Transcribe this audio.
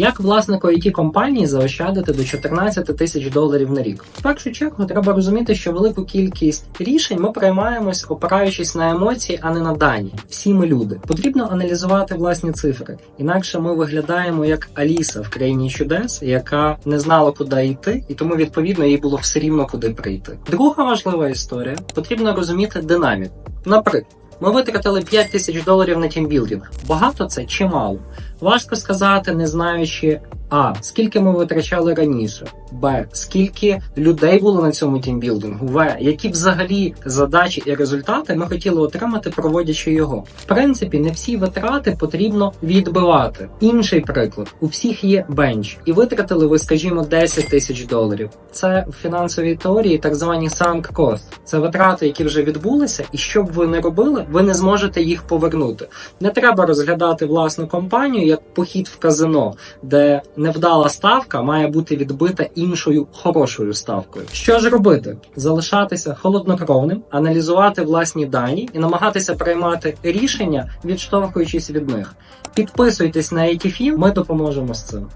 Як власнику it компанії заощадити до 14 тисяч доларів на рік? В першу чергу треба розуміти, що велику кількість рішень ми приймаємось, опираючись на емоції, а не на дані. Всі ми люди. Потрібно аналізувати власні цифри, інакше ми виглядаємо як Аліса в країні чудес, яка не знала, куди йти, і тому відповідно їй було все рівно куди прийти. Друга важлива історія потрібно розуміти динаміку. Наприклад. Ми витратили 5 тисяч доларів на тімбілдинг. Багато це чи мало? Важко сказати, не знаючи а. Скільки ми витрачали раніше, Б. Скільки людей було на цьому тімбілдингу, В. Які взагалі задачі і результати ми хотіли отримати, проводячи його. В принципі, не всі витрати потрібно відбивати. Інший приклад: у всіх є бенч, і витратили ви, скажімо, 10 тисяч доларів. Це в фінансовій теорії так звані sunk cost. Це витрати, які вже відбулися, і що б ви не робили, ви не зможете їх повернути. Не треба розглядати власну компанію як похід в казино, де невдала ставка має бути відбита іншою хорошою ставкою. Що ж робити? Залишатися холоднокровним, аналізувати власні дані і намагатися приймати рішення, відштовхуючись від них. Підписуйтесь на ITFIM, ми допоможемо з цим.